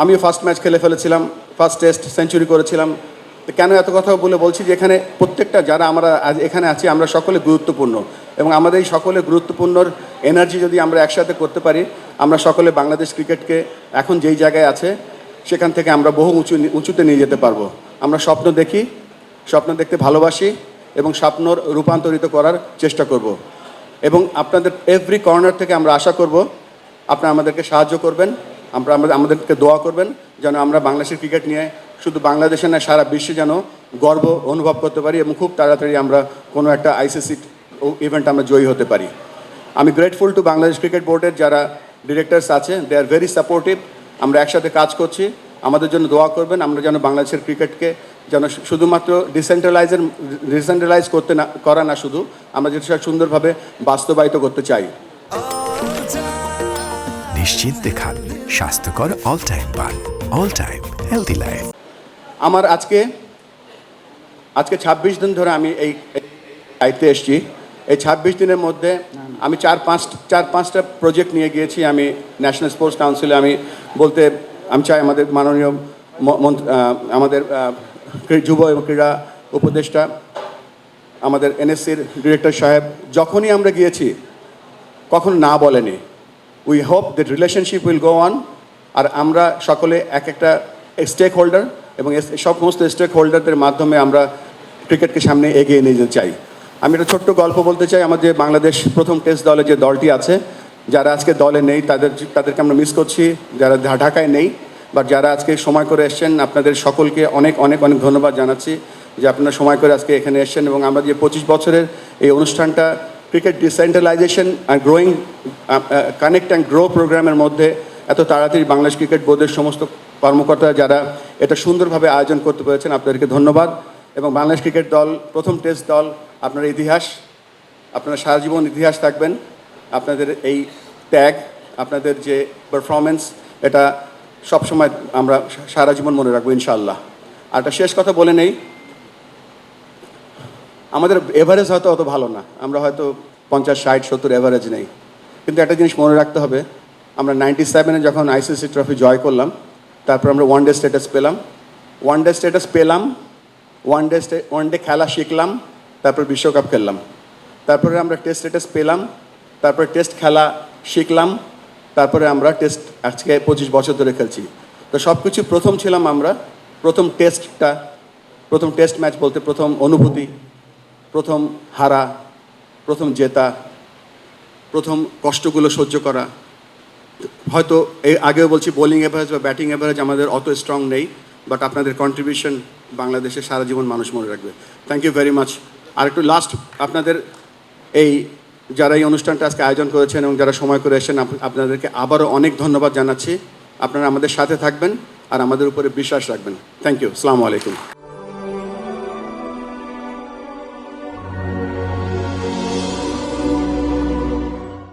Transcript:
আমিও first match খেলে ফেলেছিলাম ফার্স্ট টেস্ট সেঞ্চুরি করেছিলাম। কেন এত কথা বলে বলছি যে এখানে প্রত্যেকটা যারা আমরা এখানে আছি, আমরা সকলে গুরুত্বপূর্ণ এবং আমাদের এই সকলে গুরুত্বপূর্ণর এনার্জি যদি আমরা একসাথে করতে পারি, আমরা সকলে বাংলাদেশ ক্রিকেটকে এখন যেই জায়গায় আছে, সেখান থেকে আমরা বহু উঁচু উঁচুতে নিয়ে যেতে পারব। আমরা স্বপ্ন দেখি, স্বপ্ন দেখতে ভালোবাসি এবং স্বপ্নর রূপান্তরিত করার চেষ্টা করব। এবং আপনাদের এভরি কর্নার থেকে আমরা আশা করব, আপনারা আমাদেরকে সাহায্য করবেন। আমরা আমাদের আমাদেরকে দোয়া করবেন যেন আমরা বাংলাদেশের ক্রিকেট নিয়ে শুধু বাংলাদেশে না সারা বিশ্বে যেন গর্ব অনুভব করতে পারি এবং খুব তাড়াতাড়ি আমরা কোনো একটা আইসিসি ইভেন্ট আমরা জয়ী হতে পারি। আমি গ্রেটফুল টু বাংলাদেশ ক্রিকেট বোর্ডের যারা ডিরেক্টরস আছে দে আর ভেরি সাপোর্টিভ আমরা একসাথে কাজ করছি। আমাদের জন্য দোয়া করবেন, আমরা যেন বাংলাদেশের ক্রিকেটকে যেন শুধুমাত্র ডিসেন্ট্রালাইজের ডিসেন্ট্রালাইজ করতে না করা না শুধু, আমরা যেটা সুন্দরভাবে বাস্তবায়িত করতে চাই। নিশ্চিন্তে খান স্বাস্থ্যকর অল টাইম পান অল টাইম হেলদি লাইফ আমার আজকে আজকে ছাব্বিশ দিন ধরে আমি এই দায়িত্বে এসেছি। এই ছাব্বিশ দিনের মধ্যে আমি চার পাঁচ, চার পাঁচটা প্রজেক্ট নিয়ে গিয়েছি। আমি ন্যাশনাল স্পোর্টস কাউন্সিলে আমি বলতে, আমি চাই আমাদের মাননীয় আমাদের যুব এবং ক্রীড়া উপদেষ্টা, আমাদের এনএসসির ডিরেক্টর সাহেব, যখনই আমরা গিয়েছি, কখনো না বলেনি। We hope that relationship will go on আর আমরা সকলে এক একটা স্টেক হোল্ডার এবং সব সমস্ত স্টেক হোল্ডারদের মাধ্যমে আমরা ক্রিকেটকে সামনে এগিয়ে নিয়ে যেতে চাই। আমি একটা ছোট্ট গল্প বলতে চাই। আমাদের বাংলাদেশ প্রথম টেস্ট দলে যে দলটি আছে, যারা আজকে দলে নেই, তাদের, তাদেরকে আমরা মিস করছি। যারা ঢাকায় নেই বাট যারা আজকে সময় করে এসছেন, আপনাদের সকলকে অনেক অনেক অনেক ধন্যবাদ জানাচ্ছি যে আপনারা সময় করে আজকে এখানে এসছেন এবং আমরা যে পঁচিশ বছরের এই অনুষ্ঠানটা cricket decentralisation and growing connect and grow প্রোগ্রামের মধ্যে এত তাড়াতাড়ি বাংলাদেশ ক্রিকেট বোর্ডের সমস্ত কর্মকর্তা যারা এটা সুন্দরভাবে আয়োজন করতে পেরেছেন, আপনাদেরকে ধন্যবাদ। এবং বাংলাদেশ ক্রিকেট দল, প্রথম টেস্ট দল, আপনার ইতিহাস, আপনারা সারা জীবন ইতিহাস থাকবেন, আপনাদের এই ত্যাগ আপনাদের যে পারফরমেন্স এটা সবসময় আমরা সারা জীবন মনে রাখব ইনশাআল্লাহ। আর একটা শেষ কথা বলে নেই আমাদের এভারেজ হয়তো অত ভালো না। আমরা হয়তো পঞ্চাশ, ষাট, সত্তর এভারেজ নেই। কিন্তু একটা জিনিস মনে রাখতে হবে, আমরা নাইনটি সেভেনে যখন আইসিসি ট্রফি জয় করলাম, তারপর আমরা ওয়ান ডে স্ট্যাটাস পেলাম। ওয়ান ডে স্ট্যাটাস পেলাম ওয়ান ডে ওয়ান ডে খেলা শিখলাম, তারপর বিশ্বকাপ খেললাম। তারপরে আমরা টেস্ট স্ট্যাটাস পেলাম, তারপরে টেস্ট খেলা শিখলাম, তারপরে আমরা টেস্ট আজকে পঁচিশ বছর ধরে খেলছি। তো সব কিছু প্রথম ছিলাম আমরা, প্রথম টেস্টটা প্রথম টেস্ট ম্যাচ বলতে প্রথম অনুভূতি। প্রথম হারা, প্রথম জেতা, প্রথম কষ্টগুলো সহ্য করা। হয়তো এই আগেও বলছি বোলিং অ্যাভারেজ বা ব্যাটিং অ্যাভারেজ আমাদের অত স্ট্রং নেই বাট আপনাদের কন্ট্রিবিউশন বাংলাদেশে সারা জীবন মানুষ মনে রাখবে। থ্যাংক ইউ ভেরি মাচ আর একটু লাস্ট আপনাদের এই যারা এই অনুষ্ঠানটা আজকে আয়োজন করেছেন এবং যারা সময় করে এসেছেন আপনাদেরকে আবারও অনেক ধন্যবাদ জানাচ্ছি। আপনারা আমাদের সাথে থাকবেন আর আমাদের উপরে বিশ্বাস রাখবেন। থ্যাংক ইউ আসসালামু আলাইকুম।